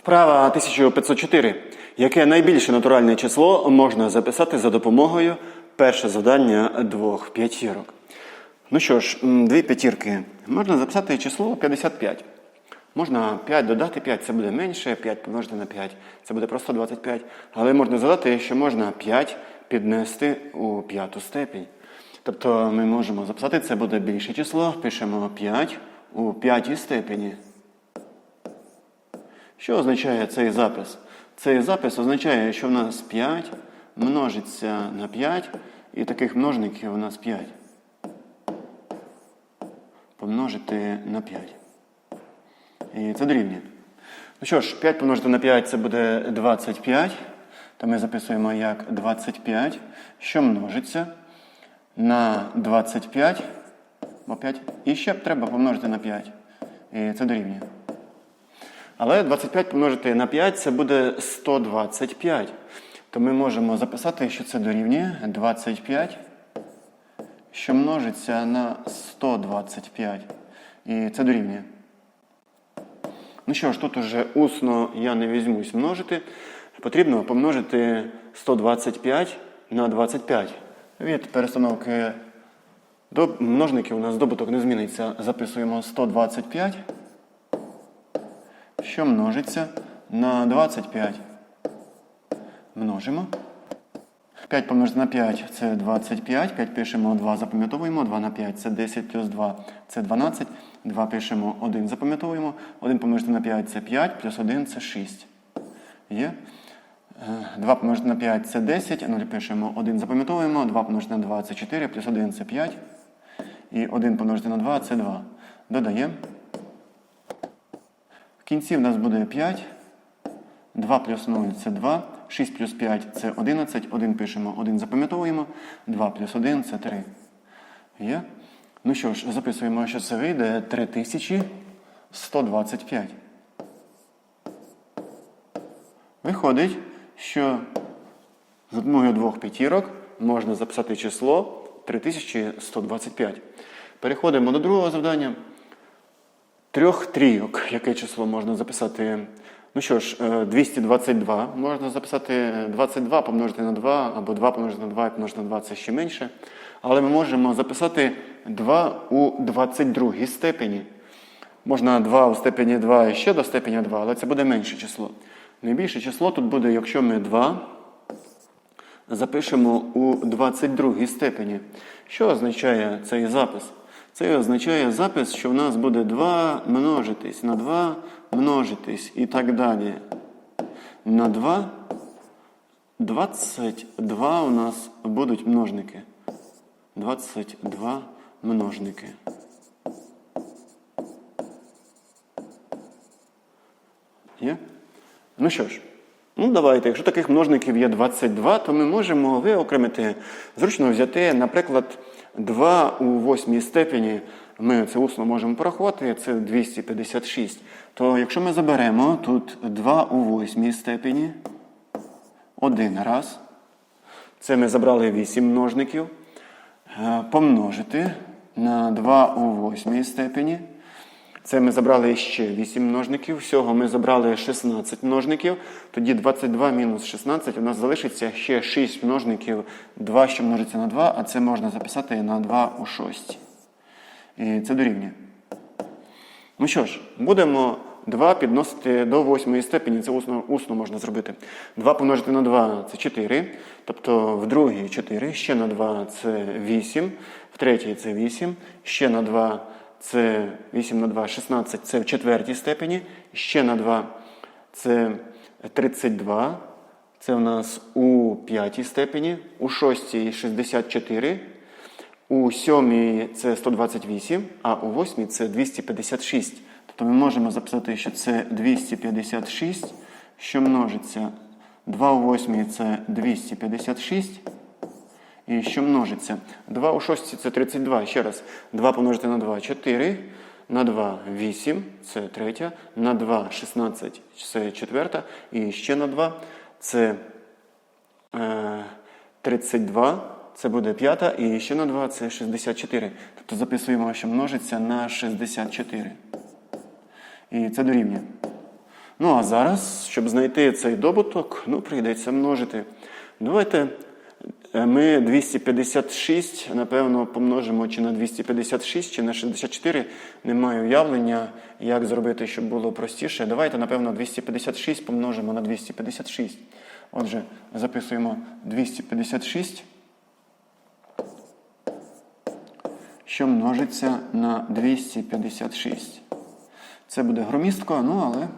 Вправа 1504. Яке найбільше натуральне число можна записати за допомогою перше завдання двох п'ятірок? Ну що ж, дві п'ятірки. Можна записати число 55. Можна 5 додати 5, це буде менше, 5 помножити на 5, це буде просто 25. Але можна задати, що можна 5 піднести у п'яту степінь. Тобто ми можемо записати, це буде більше число, пишемо 5 у п'ятій степені. Що означає цей запис? Цей запис означає, що в нас 5 множиться на 5, і таких множників у нас 5. Помножити на 5. І це дорівнює. Ну що ж, 5 помножити на 5 це буде 25. То ми записуємо як 25, що множиться на 25, бо 5. І ще треба помножити на 5. І це дорівнює. Але 25 помножити на 5 це буде 125. То ми можемо записати, що це дорівнює 25, що множиться на 125. І це дорівнює. Ну що ж, тут уже усно я не візьмусь множити. Потрібно помножити 125 на 25. Від перестановки до множників у нас добуток не зміниться. Записуємо 125 що множиться на 25. Множимо. 5 помножити на 5 це 25. 5 пишемо 2, запам'ятовуємо. 2 на 5 це 10 плюс 2 це 12. 2 пишемо 1, запам'ятовуємо. 1 помножити на 5 це 5, плюс 1 це 6. Є. 2 помножити на 5 це 10, 0 пишемо 1, запам'ятовуємо. 2 помножити на 2 це 4, плюс 1 це 5. І 1 помножити на 2 це 2. Додаємо. Кінці в нас буде 5. 2 плюс 0 це 2. 6 плюс 5 це 11. 1 пишемо, 1 запам'ятовуємо. 2 плюс 1 це 3. Є? Ну що ж, записуємо, що це вийде 3125. Виходить, що за допомогою двох п'ятірок можна записати число 3125. Переходимо до другого завдання. Трьох трійок. Яке число можна записати? Ну що ж, е, 222. Можна записати 22 помножити на 2, або 2 помножити на 2 і помножити на 2 це ще менше. Але ми можемо записати 2 у 22 степені. Можна 2 у степені 2 і ще до степені 2, але це буде менше число. Найбільше число тут буде, якщо ми 2 запишемо у 22 степені. Що означає цей запис? Це означає запис, що в нас буде 2 множитись на 2 множитись і так далі. На 2 22 у нас будуть множники. 22 множники. Є? Ну що ж, ну давайте, якщо таких множників є 22, то ми можемо виокремити, зручно взяти, наприклад, 2 у восьмій степені. Ми це усно можемо порахувати, це 256. То якщо ми заберемо тут 2 у восьмій степені, один раз, це ми забрали 8 множників, е, помножити на 2 у восьмій степені. Це ми забрали ще 8 множників. Всього ми забрали 16 множників. Тоді 22 мінус 16 у нас залишиться ще 6 множників. 2, що множиться на 2, а це можна записати на 2 у 6. І це дорівнює. Ну що ж, будемо 2 підносити до 8 степені. Це усно, усно можна зробити. 2 помножити на 2 це 4. Тобто в другій 4, ще на 2 це 8, в третій це 8, ще на 2 це 8 на 2, 16, це в четвертій степені. Ще на 2 це 32. Це у нас у п'ятій степені, у шостій 64, у сьомій це 128, а у восьмій це 256. Тобто ми можемо записати, що це 256, що множиться 2 у восьмій це 256. Що множиться? 2 у 6 це 32. Ще раз. 2 помножити на 2 4. На 2 8, це третя. На 2 16, це четверта. І ще на 2 це е, 32. Це буде п'ята. І ще на 2 це 64. Тобто записуємо, що множиться на 64. І це дорівнює. Ну а зараз, щоб знайти цей добуток, ну, прийдеться множити. Давайте е, ми 256, напевно, помножимо чи на 256, чи на 64. Не маю уявлення, як зробити, щоб було простіше. Давайте, напевно, 256 помножимо на 256. Отже, записуємо 256, що множиться на 256. Це буде громістко, ну але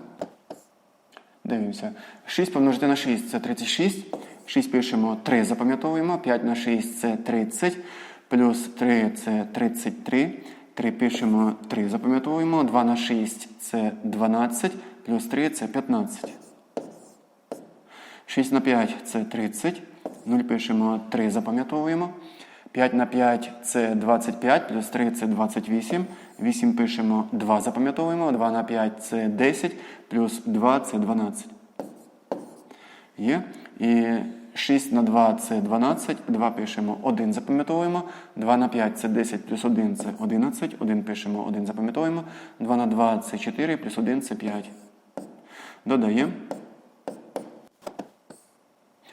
дивимося. 6 помножити на 6 це 36. 6 пишемо 3, запам'ятовуємо. 5 на 6 це 30. Плюс 3 це 33. 3 пишемо 3, запам'ятовуємо. 2 на 6 це 12. Плюс 3 це 15. 6 на 5 це 30. 0 пишемо 3, запам'ятовуємо. 5 на 5 це 25, плюс 3 це 28. 8 пишемо 2, запам'ятовуємо. 2 на 5 це 10, плюс 2 це 12. Є. І 6 на 2 це 12, 2 пишемо 1, запам'ятовуємо. 2 на 5 це 10, плюс 1 це 11. 1 пишемо 1, запам'ятовуємо. 2 на 2 це 4, плюс 1 це 5. Додаємо.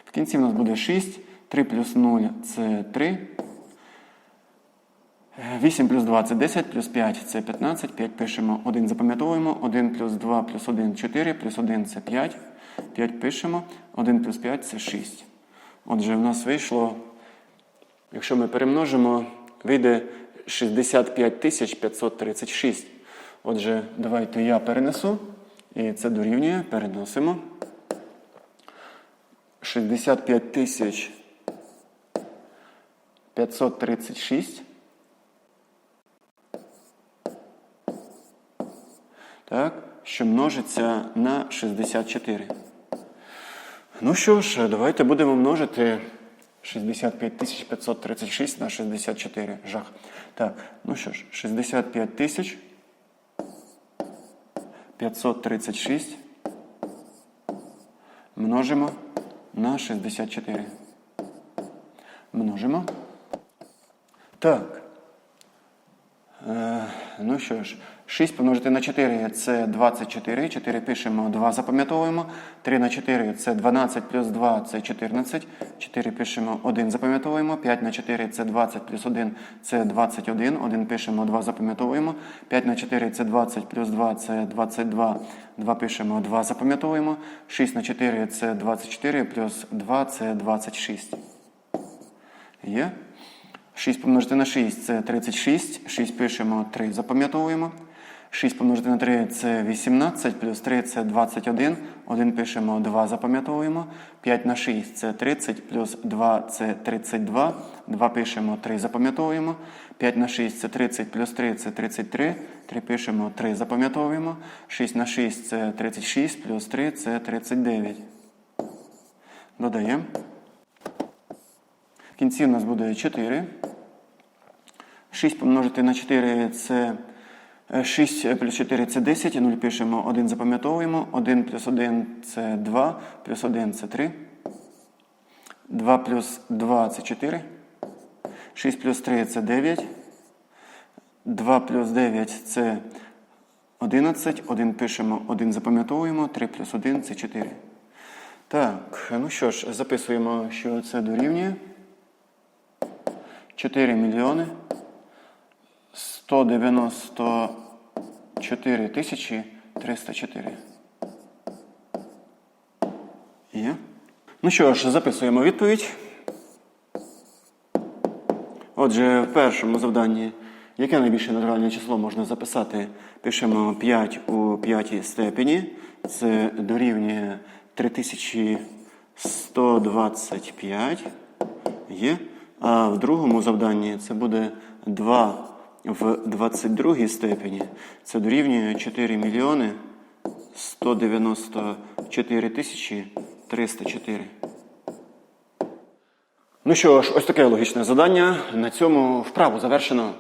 В кінці в нас буде 6. 3 плюс 0 це 3. 8 плюс 2 це 10, плюс 5 це 15. 5 пишемо 1, запам'ятовуємо. 1 плюс 2 плюс 1 4, плюс 1 це 5. 5 пишемо. 1 плюс 5 це 6. Отже, в нас вийшло, якщо ми перемножимо, вийде 65 тисяч 536. Отже, давайте я перенесу. І це дорівнює. Переносимо. 65 тисяч 536. Так, що множиться на 64. Ну що ж, давайте будемо множити 65 536 на 64. Жах. Так, ну що ж, 65 тисяч 536 множимо на 64. Множимо. Так. Е, ну що ж, 6 помножити на 4 це 24. 4 пишемо, 2 запам'ятовуємо. 3 на 4 це 12 плюс 2 це 14. 4 пишемо, 1 запам'ятовуємо. 5 на 4 це 20 плюс 1 це 21. 1 пишемо, 2 запам'ятовуємо. 5 на 4 це 20 плюс 2 це 22. 2 пишемо, 2 запам'ятовуємо. 6 на 4 це 24 плюс 2 це 26. Є? 6 помножити на 6 це 36. 6 пишемо, 3 запам'ятовуємо. 6 помножити на 3 це 18, плюс 3 це 21. 1 пишемо, 2 запам'ятовуємо. 5 на 6 це 30, плюс 2 це 32. 2 пишемо, 3 запам'ятовуємо. 5 на 6 це 30, плюс 3 це 33. 3 пишемо, 3 запам'ятовуємо. 6 на 6 це 36, плюс 3 це 39. Додаємо. В кінці у нас буде 4. 6 помножити на 4 це 6 плюс 4 це 10, 0 пишемо, 1 запам'ятовуємо, 1 плюс 1 це 2, плюс 1 це 3. 2 плюс 2 це 4. 6 плюс 3 це 9. 2 плюс 9 це 11. 1 пишемо, 1 запам'ятовуємо, 3 плюс 1 це 4. Так, ну що ж, записуємо, що це дорівнює. 4 мільйони 190 4304. Є. Ну що ж, записуємо відповідь. Отже, в першому завданні, яке найбільше натуральне число можна записати, пишемо 5 у 5 степені. Це дорівнює 3125. Є. А в другому завданні це буде 2 в 22 степені. Це дорівнює 4 мільйони 194 тисячі 304. Ну що ж, ось таке логічне завдання. На цьому вправу завершено.